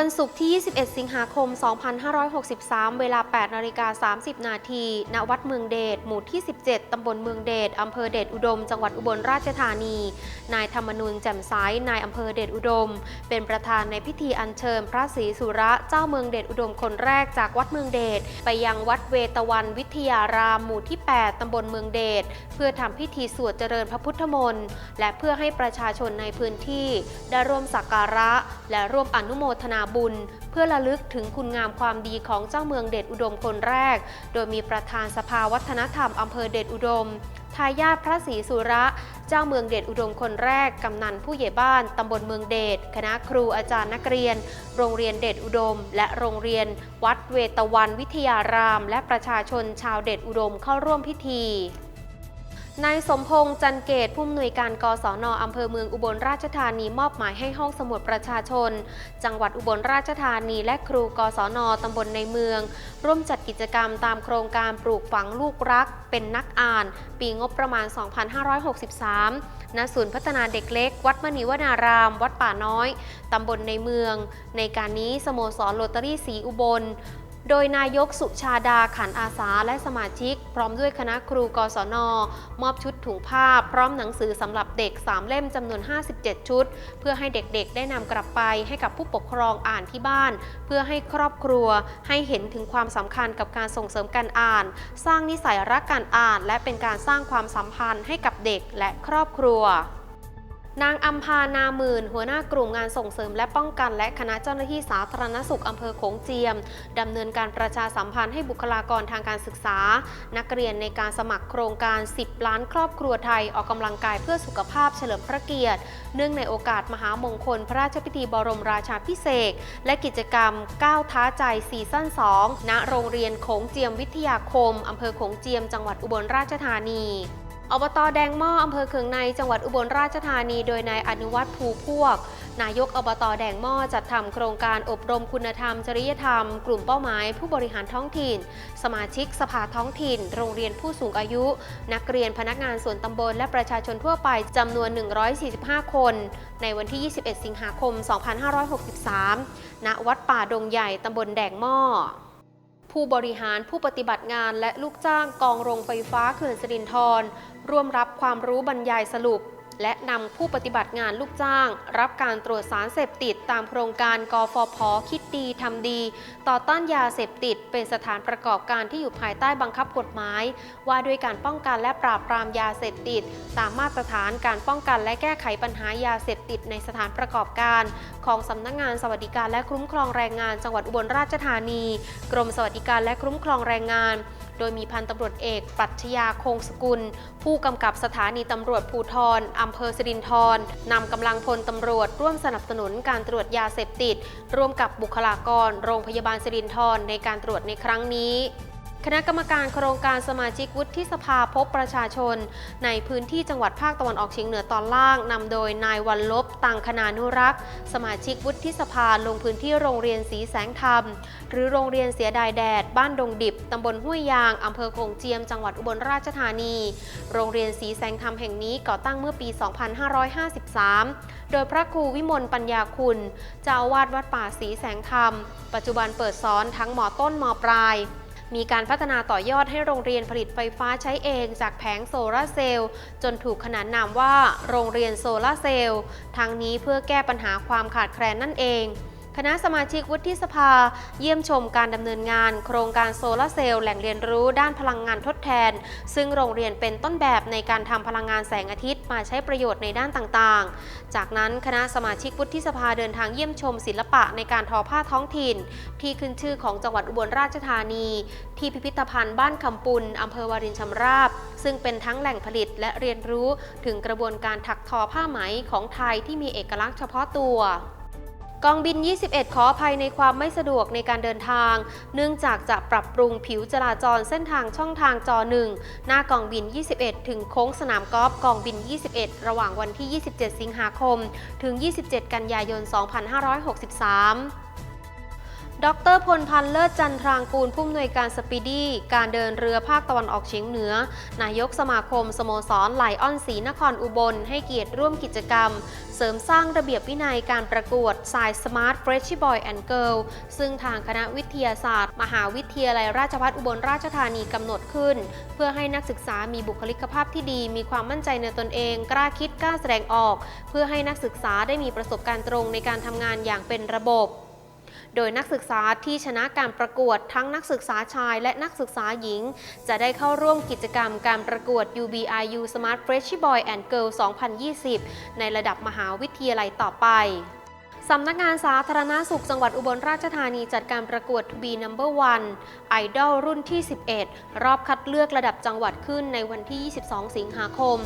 วันศุกร์ที่ 21 สิงหาคม 2563 เวลา 8นาฬิกา30 นาที ณ วัดเมืองเดช หมู่ที่ 17 ตำบลเมืองเดช อำเภอเดชอุดม จังหวัดอุบลราชธานี นายธรรมนุนแจ่มใสนายอำเภอเดชอุดม เป็นประธานในพิธีอัญเชิญพระศรีสุระเจ้าเมืองเดชอุดมคนแรกจากวัดเมืองเดช ไปยังวัดเวตวันวิทยาราม หมู่ที่ 8 ตำบลเมืองเดช เพื่อทำพิธีสวดเจริญพระพุทธมนต์ และเพื่อให้ประชาชนในพื้นที่ ได้ร่วมสักการะ และร่วมอนุโมทนาบุญ เพื่อระลึกถึงคุณงามความดีของเจ้าเมืองเดชอุดมคนแรก โดยมีประธานสภาวัฒนธรรมอำเภอเดชอุดม ทายาทพระศรีสุระ เจ้าเมืองเดชอุดมคนแรก กำนันผู้ใหญ่บ้านตำบลเมืองเดช คณะครูอาจารย์นักเรียน โรงเรียนเดชอุดม และโรงเรียน วัดเวตวันวิทยาราม และประชาชนชาวเดชอุดมเข้าร่วมพิธี นายสมพงษ์จันเกตผู้อำนวยการกศนอำเภอเมืองอุบลราชธานีมอบหมายให้ห้องสมุดประชาชน จังหวัดอุบลราชธานี และครูกศนตำบลในเมือง ร่วมจัดกิจกรรมตามโครงการปลูกฝังลูกรัก เป็นนักอ่าน ปีงบประมาณ 2563ณศูนย์พัฒนาเด็กเล็ก วัดมณีวนาราม วัดป่าน้อยตำบลในเมือง ในการนี้สโมสรโรตารี่สีอุบล โดยนายกสุชาดาขันอาสาและสมาชิก พร้อมด้วยคณะครูกศน มอบชุดถุงผ้า พร้อมหนังสือสำหรับเด็ก 3 เล่มจำนวน 57 ชุด เพื่อให้เด็กๆ ได้นำกลับไปให้กับผู้ปกครองอ่านที่บ้าน เพื่อให้ครอบครัวให้เห็นถึงความสำคัญกับการส่งเสริมการอ่าน สร้างนิสัยรักการอ่าน และเป็นการสร้างความสัมพันธ์ให้กับเด็กและครอบครัว นางอัมพานาหมื่น หัวหน้ากลุ่มงานส่งเสริมและป้องกันและคณะเจ้าหน้าที่สาธารณสุขอำเภอโขงเจียมดำเนินการประชาสัมพันธ์ให้บุคลากรทางการศึกษา นักเรียนในการสมัครโครงการ 10 ล้านครอบครัวไทยออกกำลังกายเพื่อสุขภาพเฉลิมพระเกียรติ เนื่องในโอกาสมหามงคล พระราชพิธีบรมราชาพิเศษและกิจกรรมก้าวท้าใจซีซั่น 2 ณ โรงเรียนโขงเจียมวิทยาคมอำเภอโขงเจียมจังหวัดอุบลราชธานี อบตแดงหม้ออำเภอเคืองในจังหวัดอุบลราชธานี โดยนายอนุวัฒน์ภูพวก นายกอบตแดงหม้อจัดทำโครงการอบรมคุณธรรม จริยธรรม กลุ่มเป้าหมาย ผู้บริหารท้องถิ่น สมาชิกสภาท้องถิ่น โรงเรียนผู้สูงอายุ นักเรียนพนักงานส่วนตำบล และประชาชนทั่วไปจำนวน 145 คน ในวันที่ 21 สิงหาคม 2563 ณ วัดป่าดงใหญ่ตำบลแดงหม้อ ผู้บริหารผู้ปฏิบัติงานและลูกจ้างกองโรงไฟฟ้าเขื่อนสิรินธรร่วมรับความรู้บรรยายสรุป และนำผู้ปฏิบัติงานลูกจ้าง รับการตรวจสารเสพติดตามโครงการกฟผคิดดีทำดี ต่อต้านยาเสพติด เป็นสถานประกอบการที่อยู่ภายใต้บังคับกฎหมาย ว่าด้วยการป้องกันและปราบปรามยาเสพติด ตามมาตรฐานการป้องกันและแก้ไขปัญหายาเสพติดในสถานประกอบการ ของสำนักงานสวัสดิการและคุ้มครองแรงงานจังหวัดอุบลราชธานี กรมสวัสดิการและคุ้มครองแรงงาน โดยมีพันตำรวจเอกปรัชญาคงสกุล ผู้กำกับสถานีตำรวจภูทรอำเภอสิรินธรนำกำลังพลตำรวจร่วมสนับสนุนการตรวจยาเสพติด ร่วมกับบุคลากร โรงพยาบาลสิรินธรในการตรวจในครั้งนี้ คณะกรรมการโครงการสมาชิกวุฒิสภาพบประชาชน ในพื้นที่จังหวัดภาคตะวันออกเฉียงเหนือตอนล่างนำโดยนายวันลบตังคณานุรักษ์ สมาชิกวุฒิสภาลงพื้นที่โรงเรียนสีแสงธรรม หรือโรงเรียนเสียดายแดด บ้านดงดิบตำบลห้วยยางอำเภอโขงเจียมจังหวัดอุบลราชธานี โรงเรียนสีแสงธรรมแห่งนี้ก่อตั้งเมื่อปี 2553 โดยพระครูวิมลปัญญาคุณเจ้าอาวาสวัดป่าสีแสงธรรม ปัจจุบันเปิดสอนทั้งหมอต้นหมอปลาย มีการพัฒนาต่อยอดให้โรงเรียนผลิตไฟฟ้าใช้เองจากแผงโซลาร์เซลล์จนถูกขนานนามว่า โรงเรียนโซลาร์เซลล์ทั้งนี้เพื่อแก้ปัญหาความขาดแคลนนั่นเอง คณะสมาชิกวุฒิสภา เยี่ยมชมการดำเนินงาน โครงการโซลาร์เซลล์แหล่งเรียนรู้ด้านพลังงานทดแทน ซึ่งโรงเรียนเป็นต้นแบบในการทำพลังงานแสงอาทิตย์มาใช้ประโยชน์ในด้านต่างๆ จากนั้นคณะสมาชิกวุฒิสภาเดินทางเยี่ยมชมศิลปะในการทอผ้าท้องถิ่น ที่ขึ้นชื่อของจังหวัดอุบลราชธานี ที่พิพิธภัณฑ์บ้านคำปุนอำเภอวารินชำราบ ซึ่งเป็นทั้งแหล่งผลิตและเรียนรู้ถึงกระบวนการถักทอผ้าไหมของไทยที่มีเอกลักษณ์เฉพาะตัว กองบิน 21 ขออภัยในความไม่สะดวกในการเดินทาง เนื่องจากจะปรับปรุงผิวจราจรเส้นทางช่องทางจอ 1 หน้ากองบิน 21 ถึงโค้งสนามกอล์ฟกองบิน 21 ระหว่างวันที่ 27 สิงหาคม ถึง 27 กันยายน 2563 ดรพลพันธ์เลิศจันทรางกูลผู้อำนวยการสปีดี้การเดินเรือภาคตะวันออกเฉียงเหนือ นายกสมาคม สโมสรไหลออนสีนครอุบล ให้เกียรติร่วมกิจกรรม เสริมสร้างระเบียบวินัยการประกวดสายสมาร์ทเฟรชชี่บอยแอนด์เกิลซึ่งทางคณะวิทยาศาสตร์ มหาวิทยาลัยราชภัฏอุบลราชธานีกำหนดขึ้น เพื่อให้นักศึกษามีบุคลิกภาพที่ดี มีความมั่นใจในตนเอง กล้าคิดกล้าแสดงออก เพื่อให้นักศึกษาได้มีประสบการณ์ตรงในการทำงานอย่างเป็นระบบ โดยนักศึกษาที่ชนะการประกวดทั้งนักศึกษาชายและนักศึกษาหญิง จะได้เข้าร่วมกิจกรรมการประกวด UBIU Smart Freshie Boy and Girl 2020 ในระดับมหาวิทยาลัยต่อไป สำนักงานสาธารณาสุขจังหวัดอุบลราชธานีจัดการประกวด To Be Number One Idol รุ่นที่ 11 รอบคัดเลือกระดับจังหวัดขึ้นในวันที่ 22 สิงหาคม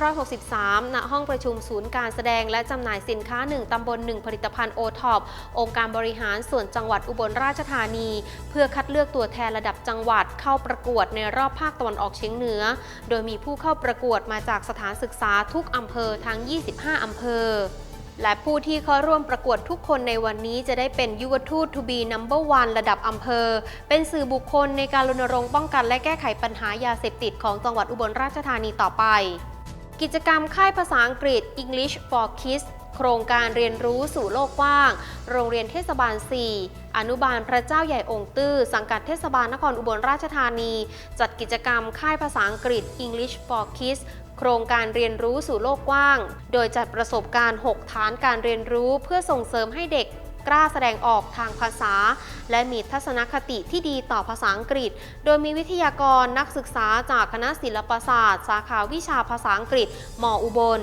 2563 ณ ห้องประชุมศูนย์การแสดงและจำหน่ายสินค้า 1 ตำบล 1 ผลิตภัณฑ์โอท็อปองค์การบริหารส่วนจังหวัดอุบลราชธานี เพื่อคัดเลือกตัวแทนระดับจังหวัดเข้าประกวดในรอบภาคตะวันออกเฉียงเหนือ โดยมีผู้เข้าประกวดมาจากสถานศึกษาทุกอำเภอทั้ง 25 อำเภอ และผู้ที่เข้าร่วมประกวดทุกคนในวันนี้จะได้เป็นยุวทูต to be number one ระดับอำเภอ เป็นสื่อบุคคลในการรณรงค์ป้องกันและแก้ไขปัญหายาเสพติดของจังหวัดอุบลราชธานีต่อไป กิจกรรมค่ายภาษาอังกฤษ English for Kids โครงการเรียนรู้สู่โลกกว้าง โรงเรียนเทศบาล 4 อนุบาลพระเจ้าใหญ่องค์ตื้อ สังกัดเทศบาลนครอุบลราชธานี จัดกิจกรรมค่ายภาษาอังกฤษ English for Kids โครงการเรียนรู้สู่โลกกว้าง โดยจัดประสบการณ์ 6 ฐานการเรียนรู้เพื่อส่งเสริมให้เด็กกล้าแสดงออกทางภาษา และมีทัศนคติที่ดีต่อภาษาอังกฤษ โดยมีวิทยากรนักศึกษาจากคณะศิลปศาสตร์ สาขาวิชาภาษาอังกฤษมอุบล